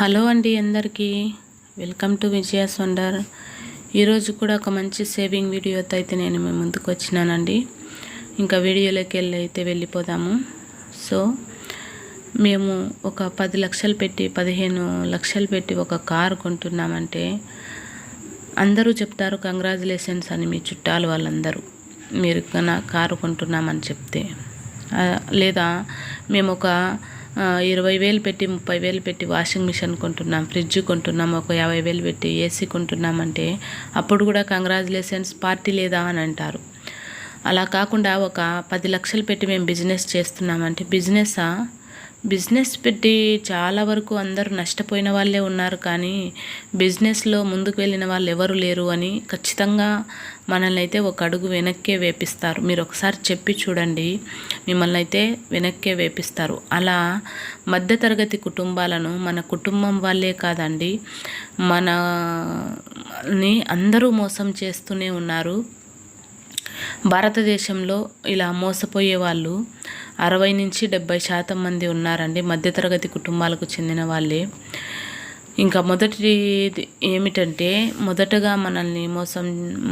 Hello అండి అందరికీ. Welcome to Vijaya's wonder ఈరోజు కూడా ఒక మంచి సేవింగ్ వీడియోతో అయితే నేను మేము ముందుకు వచ్చినానండి. ఇంకా వీడియోలోకి వెళ్ళి అయితే వెళ్ళిపోదాము. సో మేము ఒక పది లక్షలు పెట్టి పదిహేను లక్షలు పెట్టి ఒక కారు కొంటున్నామంటే అందరూ చెప్తారు కంగ్రాచులేషన్స్ అని మీ చుట్టాలు వాళ్ళందరూ. మీరు కారు కొంటున్నామని చెప్తే. లేదా మేము ఒక ఇరవై వేలు పెట్టి ముప్పై వేలు పెట్టి వాషింగ్ మిషన్ కొంటున్నాం ఫ్రిడ్జ్ కొంటున్నాం ఒక యాభై వేలు పెట్టి ఏసీ కొంటున్నామంటే అప్పుడు కూడా కంగ్రాచులేషన్స్ పార్టీ లేదా అని అంటారు. అలా కాకుండా ఒక పది లక్షలు పెట్టి మేము బిజినెస్ చేస్తున్నామంటే బిజినెస్ బిజినెస్ పెట్టి చాలా వరకు అందరూ నష్టపోయిన వాళ్ళే ఉన్నారు కానీ బిజినెస్లో ముందుకు వెళ్ళిన వాళ్ళు ఎవరు లేరు అని ఖచ్చితంగా మనల్ని అయితే ఒక అడుగు వెనక్కే వేపిస్తారు. మీరు ఒకసారి చెప్పి చూడండి. మిమ్మల్ని అయితే వెనక్కే వేపిస్తారు. అలా మధ్యతరగతి కుటుంబాలను మన కుటుంబం వాళ్ళే కాదండి. మనని అందరూ మోసం చేస్తూనే ఉన్నారు. భారతదేశంలో ఇలా మోసపోయే వాళ్ళు అరవై నుంచి డెబ్బై శాతం మంది ఉన్నారండి. మధ్యతరగతి కుటుంబాలకు చెందిన వాళ్ళే. ఇంకా మొదటిది ఏమిటంటే మొదటగా మనల్ని మోసం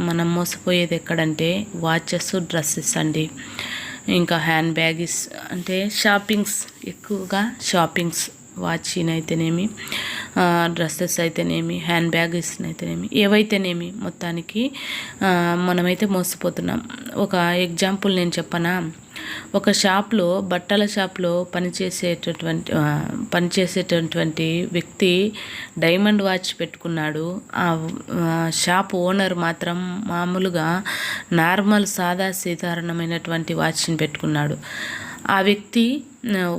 మనం మోసపోయేది ఎక్కడంటే వాచెస్ డ్రెస్సెస్ అండి. ఇంకా హ్యాండ్ బ్యాగ్స్ అంటే షాపింగ్స్ ఎక్కువగా షాపింగ్స్ వాచినైతేనేమి డ్రెస్సెస్ అయితేనేమి హ్యాండ్ బ్యాగ్స్ అయితేనేమి ఏవైతేనేమి మొత్తానికి మనమైతే మోసపోతున్నాం. ఒక ఎగ్జాంపుల్ నేను చెప్పనా? ఒక షాప్లో బట్టల షాప్లో పనిచేసేటటువంటి పనిచేసేటటువంటి వ్యక్తి డైమండ్ వాచ్ పెట్టుకున్నాడు. ఆ షాప్ ఓనర్ మాత్రం మామూలుగా నార్మల్ సాదా సాధారణమైనటువంటి వాచ్ని పెట్టుకున్నాడు. ఆ వ్యక్తి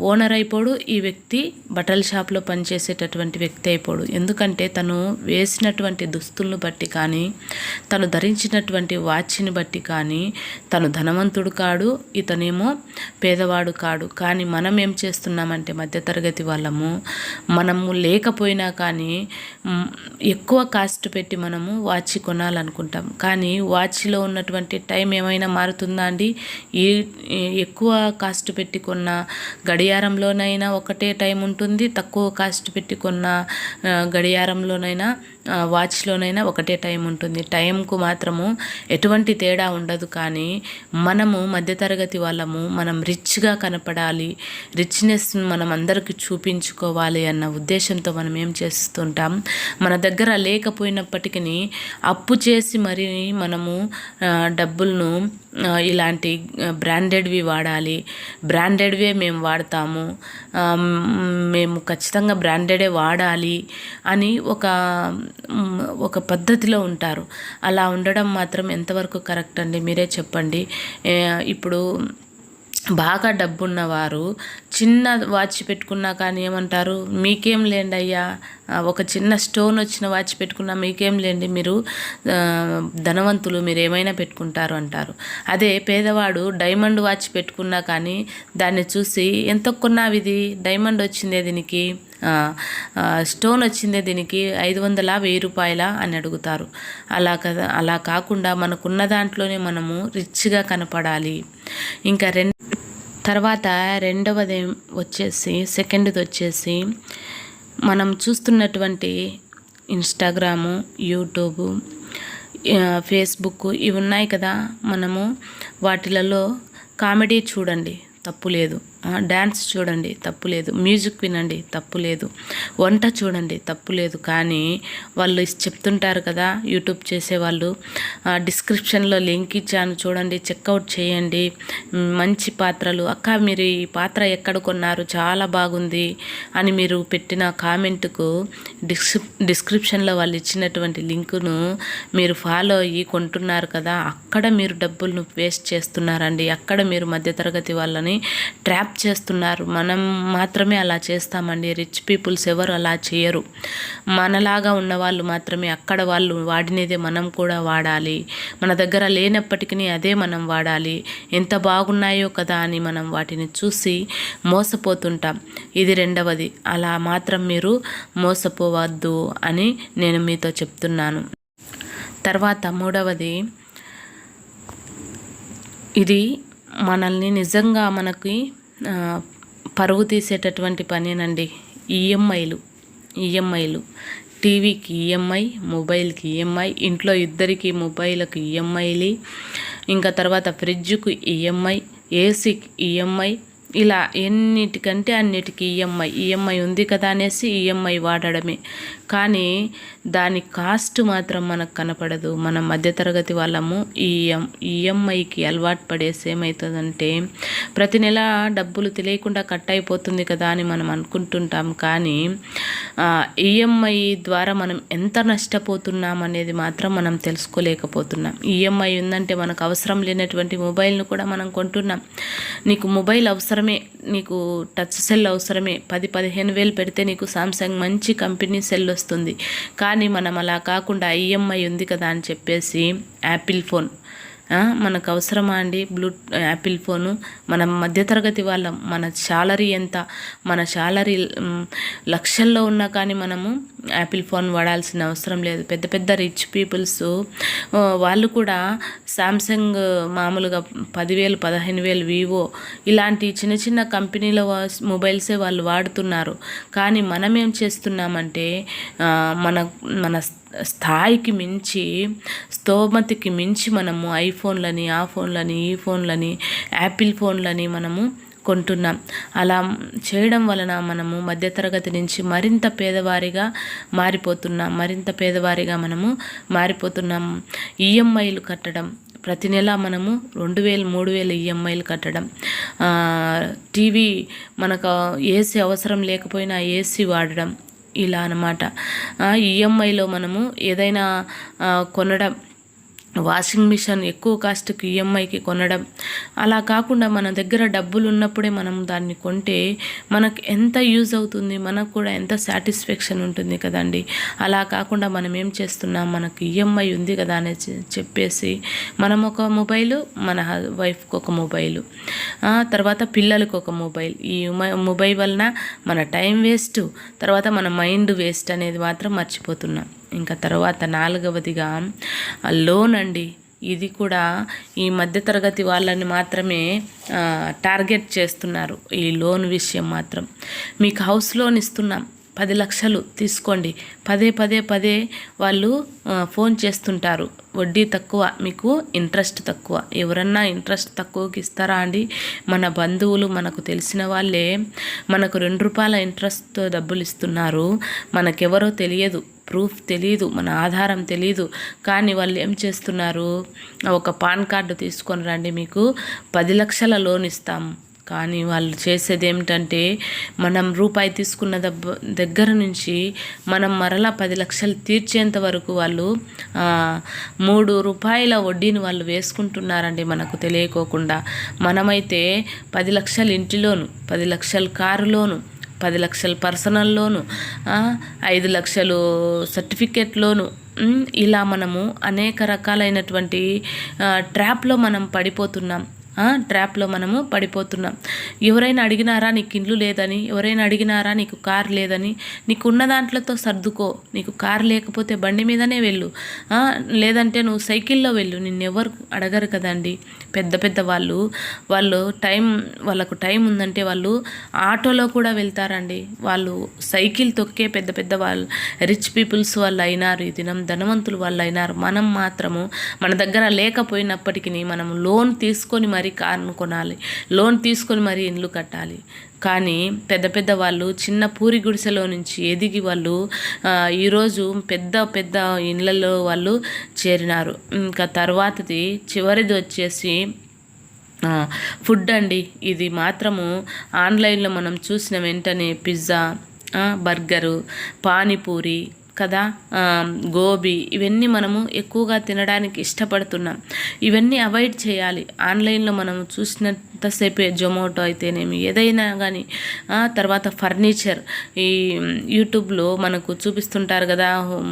ఓనర్ అయిపోడు ఈ వ్యక్తి బట్టల షాప్లో పనిచేసేటటువంటి వ్యక్తి అయిపోడు. ఎందుకంటే తను వేసినటువంటి దుస్తులను బట్టి కానీ తను ధరించినటువంటి వాచ్ని బట్టి కానీ తను ధనవంతుడు కాడు ఇతనేమో పేదవాడు కాడు. కానీ మనం ఏం చేస్తున్నామంటే మధ్యతరగతి వాళ్ళము మనము లేకపోయినా కానీ ఎక్కువ కాస్ట్ పెట్టి మనము వాచ్ కొనాలనుకుంటాం. కానీ వాచ్లో ఉన్నటువంటి టైం ఏమైనా మారుతుందా అండి? ఈ ఈ ఎక్కువ కాస్ట్ పెట్టి కొన్న గడియారంలోనైనా ఒకటే టైం ఉంటుంది. తక్కువ కాస్ట్ పెట్టి కొన్న గడియారంలోనైనా వాచ్లోనైనా ఒకటే టైం ఉంటుంది. టైంకు మాత్రము ఎటువంటి తేడా ఉండదు కానీ మనము మధ్యతరగతి వాళ్ళము మనం రిచ్గా కనపడాలి రిచ్నెస్ మనం అందరికీ చూపించుకోవాలి అన్న ఉద్దేశంతో మనం ఏం చేస్తుంటాం? మన దగ్గర లేకపోయినప్పటికీ అప్పు చేసి మరి మనము డబ్బులను ఇలాంటి బ్రాండెడ్వి వాడాలి. బ్రాండెడ్వే మేము వాడతాము. మేము ఖచ్చితంగా బ్రాండెడే వాడాలి అని ఒక ఒక పద్ధతిలో ఉంటారు. అలా ఉండడం మాత్రం ఎంతవరకు కరెక్ట్ అండి? మీరే చెప్పండి. ఇప్పుడు బాగా డబ్బున్నవారు చిన్న వాచ్ పెట్టుకున్నా కానీ ఏమంటారు? మీకేం లేండి అయ్యా? ఒక చిన్న స్టోన్ వచ్చిన వాచ్ పెట్టుకున్నా మీకేం లేండి? మీరు ధనవంతులు మీరు ఏమైనా పెట్టుకుంటారు అంటారు. అదే పేదవాడు డైమండ్ వాచ్ పెట్టుకున్నా కానీ దాన్ని చూసి ఎంత కొన్నావిది డైమండ్ వచ్చిందే దీనికి? స్టోన్ వచ్చిందే దీనికి ఐదు వందల వెయ్యి రూపాయల అని అడుగుతారు. అలా కదా అలా కాకుండా మనకున్న దాంట్లోనే మనము రిచ్గా కనపడాలి. ఇంకా రెండు తర్వాత రెండవది వచ్చేసి సెకండ్ది వచ్చేసి మనం చూస్తున్నటువంటి ఇన్స్టాగ్రాము యూట్యూబు ఫేస్బుక్ ఇవి ఉన్నాయి కదా మనము వాటిలలో కామెడీ చూడండి తప్పు లేదు. డ్యాన్స్ చూడండి తప్పు లేదు. మ్యూజిక్ వినండి తప్పు లేదు. వంట చూడండి తప్పు లేదు. కానీ వాళ్ళు చెప్తుంటారు కదా యూట్యూబ్ చేసేవాళ్ళు. డిస్క్రిప్షన్లో లింక్ ఇచ్చాను చూడండి చెక్అవుట్ చేయండి. మంచి పాత్రలు. అక్క మీరు ఈ పాత్ర ఎక్కడ కొన్నారు? చాలా బాగుంది అని మీరు పెట్టిన కామెంట్కు డిస్క్రిప్ డిస్క్రిప్షన్లో వాళ్ళు ఇచ్చినటువంటి లింకును మీరు ఫాలో అయ్యి కొంటున్నారు కదా అక్కడ మీరు డబ్బులను వేస్ట్ చేస్తున్నారండి. అక్కడ మీరు మధ్యతరగతి వాళ్ళని ట్రాప్ చేస్తున్నారు. మనం మాత్రమే అలా చేస్తామండి. రిచ్ పీపుల్స్ ఎవరు అలా చేయరు. మనలాగా ఉన్న వాళ్ళు మాత్రమే అక్కడ వాళ్ళు వాడినదే మనం కూడా వాడాలి. మన దగ్గర లేనప్పటికీ అదే మనం వాడాలి. ఎంత బాగున్నాయో కదా అని మనం వాటిని చూసి మోసపోతుంటాం. ఇది రెండవది. అలా మాత్రం మీరు మోసపోవద్దు అని నేను మీతో చెప్తున్నాను. తర్వాత మూడవది. ఇది మనల్ని నిజంగా మనకి పరువు తీసేటటువంటి పనేనండి ఈఎంఐలు ఈఎంఐలు. టీవీకి ఈఎంఐ మొబైల్కి ఈఎంఐ ఇంట్లో ఇద్దరికి మొబైల్కి ఈఎంఐలు ఇంకా తర్వాత ఫ్రిడ్జ్కు ఈఎంఐ ఏసీకి ఈఎంఐ ఇలా ఎన్నిటికంటే అన్నిటికీ ఈఎంఐ ఈఎంఐ ఉంది కదా అనేసి ఈఎంఐ వాడడమే. కానీ దాని కాస్ట్ మాత్రం మనకు కనపడదు. మన మధ్యతరగతి వాళ్ళము ఈఎం ఈఎంఐకి అలవాటు పడేసి ఏమవుతుందంటే ప్రతి నెల డబ్బులు తెలియకుండా కట్ అయిపోతుంది కదా అని మనం అనుకుంటుంటాం. కానీ ఈఎంఐ ద్వారా మనం ఎంత నష్టపోతున్నాం అనేది మాత్రం మనం తెలుసుకోలేకపోతున్నాం. ఈఎంఐ ఉందంటే మనకు అవసరం లేనటువంటి మొబైల్ను కూడా మనం కొంటున్నాం. నీకు మొబైల్ అవసరం అవసరమే నీకు టచ్ సెల్ అవసరమే. పది పదిహేను వేలు పెడితే నీకు సామ్సంగ్ మంచి కంపెనీ సెల్ వస్తుంది. కానీ మనం అలా కాకుండా ఈఎంఐ ఉంది కదా అని చెప్పేసి యాపిల్ ఫోన్ మనకు అవసరమా అండి? Blue Apple phone? మన మధ్యతరగతి వాళ్ళం మన శాలరీ ఎంత? మన శాలరీ లక్షల్లో ఉన్నా కానీ మనము యాపిల్ ఫోన్ వాడాల్సిన అవసరం లేదు. పెద్ద పెద్ద రిచ్ పీపుల్స్ వాళ్ళు కూడా శాంసంగ్ మామూలుగా పదివేలు పదిహేను వేలు వివో ఇలాంటి చిన్న చిన్న కంపెనీల మొబైల్సే వాళ్ళు వాడుతున్నారు. కానీ మనం ఏం చేస్తున్నామంటే మన మన స్థాయికి మించి స్తోమతికి మించి మనము ఐఫోన్లని ఆ ఫోన్లని ఈ ఫోన్లని యాపిల్ ఫోన్లని మనము కొంటున్నాం. అలా చేయడం వలన మనము మధ్యతరగతి నుంచి మరింత పేదవారిగా మారిపోతున్నాం. మరింత పేదవారిగా మనము మారిపోతున్నాం. ఈఎంఐలు కట్టడం ప్రతి నెల మనము రెండు వేలు మూడు వేలు ఈఎంఐలు కట్టడం. టీవీ మనకు ఏసీ అవసరం లేకపోయినా ఏసీ వాడడం. ఇలా అనమాట ఈఎంఐలో మనము ఏదైనా కొనడం వాషింగ్ మిషన్ ఎక్కువ కాస్ట్కి ఈఎంఐకి కొనడం. అలా కాకుండా మన దగ్గర డబ్బులు ఉన్నప్పుడే మనం దాన్ని కొంటే మనకు ఎంత యూజ్ అవుతుంది? మనకు కూడా ఎంత సాటిస్ఫాక్షన్ ఉంటుంది కదండి. అలా కాకుండా మనం ఏం చేస్తున్నాం? మనకు ఈఎంఐ ఉంది కదా అని చెప్పేసి మనం ఒక మొబైలు మన వైఫ్కి ఒక మొబైలు తర్వాత పిల్లలకు ఒక మొబైల్. ఈ మొబైల్ వలన మన టైం వేస్ట్ తర్వాత మన మైండ్ వేస్ట్ అనేది మాత్రం మర్చిపోతున్నాం. ఇంకా తర్వాత నాలుగవదిగా లోన్ అండి ఇది కూడా ఈ మధ్యతరగతి వాళ్ళని మాత్రమే టార్గెట్ చేస్తున్నారు ఈ లోన్ విషయం మాత్రం. మీకు హౌస్ లోన్ ఇస్తున్నాం పది లక్షలు తీసుకోండి. పదే పదే పదే వాళ్ళు ఫోన్ చేస్తుంటారు వడ్డీ తక్కువ మీకు ఇంట్రెస్ట్ తక్కువ. ఎవరన్నా ఇంట్రెస్ట్ తక్కువకి ఇస్తారా అండి? మన బంధువులు మనకు తెలిసిన వాళ్ళే మనకు రెండు రూపాయల ఇంట్రెస్ట్తో డబ్బులు ఇస్తున్నారు మనకెవరో తెలియదు. ప్రూఫ్ తెలియదు మన ఆధారం తెలియదు కానీ వాళ్ళు ఏం చేస్తున్నారు? ఒక పాన్ కార్డు తీసుకొని రండి మీకు. పది లక్షల లోన్ ఇస్తాం. కానీ వాళ్ళు చేసేది ఏమిటంటే మనం రూపాయి తీసుకున్న దగ్గర నుంచి మనం మరలా పది లక్షలు తీర్చేంత వరకు వాళ్ళు మూడు రూపాయల వడ్డీని వాళ్ళు వేసుకుంటున్నారండి మనకు తెలియకోకుండా. మనమైతే పది లక్షలు ఇంటిలోను పది లక్షలు కారులోను పది లక్షలు పర్సనల్ లోను ఐదు లక్షలు సర్టిఫికేట్ లోను ఇలా మనము అనేక రకాలైనటువంటి ట్రాప్లో మనం పడిపోతున్నాం. ట్రాప్లో మనము పడిపోతున్నాం. ఎవరైనా అడిగినారా నీకు ఇండ్లు లేదని? ఎవరైనా అడిగినారా నీకు కారు లేదని? నీకు ఉన్న దాంట్లతో సర్దుకో. నీకు కారు లేకపోతే బండి మీదనే వెళ్ళు. లేదంటే నువ్వు సైకిల్లో వెళ్ళు. నిన్నెవరు అడగరు కదండి. పెద్ద పెద్ద వాళ్ళు వాళ్ళు టైం వాళ్ళకు టైం ఉందంటే వాళ్ళు ఆటోలో కూడా వెళ్తారండి. వాళ్ళు సైకిల్ తొక్కే పెద్ద పెద్ద వాళ్ళు రిచ్ పీపుల్స్ వాళ్ళు అయినారు ఈ దినం ధనవంతులు వాళ్ళు అయినారు మనం మాత్రము మన దగ్గర లేకపోయినప్పటికీ మనం లోన్ తీసుకొని మరి మరీ కారును కొనాలి. లోన్ తీసుకొని మరీ ఇండ్లు కట్టాలి. కానీ పెద్ద పెద్ద వాళ్ళు చిన్న పూరి గుడిసెలో నుంచి ఎదిగి వాళ్ళు ఈరోజు పెద్ద పెద్ద ఇళ్ళల్లో వాళ్ళు చేరినారు. ఇంకా తర్వాతది చివరిది వచ్చేసి ఫుడ్ అండి. ఇది మాత్రము ఆన్లైన్లో మనం చూసిన వెంటనే పిజ్జా బర్గరు పానీపూరి కదా గోబీ ఇవన్నీ మనము ఎక్కువగా తినడానికి ఇష్టపడుతున్నాం. ఇవన్నీ అవాయిడ్ చేయాలి. ఆన్లైన్లో మనము ఎంతసేపు జొమాటో అయితేనేమి ఏదైనా కానీ తర్వాత ఫర్నిచర్. ఈ యూట్యూబ్లో మనకు చూపిస్తుంటారు కదా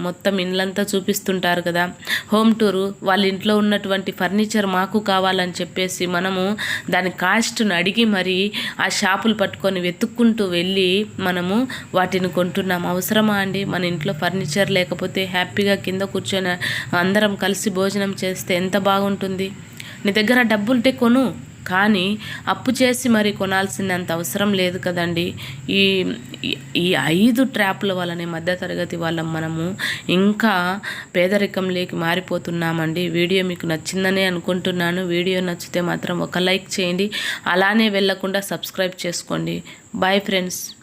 మొత్తం ఇండ్లంతా చూపిస్తుంటారు కదా. హోమ్ టూరు వాళ్ళ ఇంట్లో ఉన్నటువంటి ఫర్నిచర్ మాకు కావాలని చెప్పేసి మనము దాని కాస్ట్ను అడిగి మరి ఆ షాపులు పట్టుకొని వెతుక్కుంటూ వెళ్ళి మనము వాటిని కొంటున్నాం. అవసరమా అండి? మన ఇంట్లో ఫర్నిచర్ ఫర్నిచర్ లేకపోతే హ్యాపీగా కింద కూర్చొని అందరం కలిసి భోజనం చేస్తే ఎంత బాగుంటుంది? నీ దగ్గర డబ్బులుంటే కొను. కానీ అప్పు చేసి మరి కొనాల్సినంత అవసరం లేదు కదండి. ఈ ఈ- ఐదు ట్రాప్ల వల్లనే మధ్యతరగతి వాళ్ళం మనము ఇంకా పేదరికంలోకి మారిపోతున్నామండి. వీడియో మీకు నచ్చిందనే అనుకుంటున్నాను. వీడియో నచ్చితే మాత్రం ఒక లైక్ చేయండి. అలానే వెళ్ళకుండా సబ్స్క్రైబ్ చేసుకోండి. Bye friends.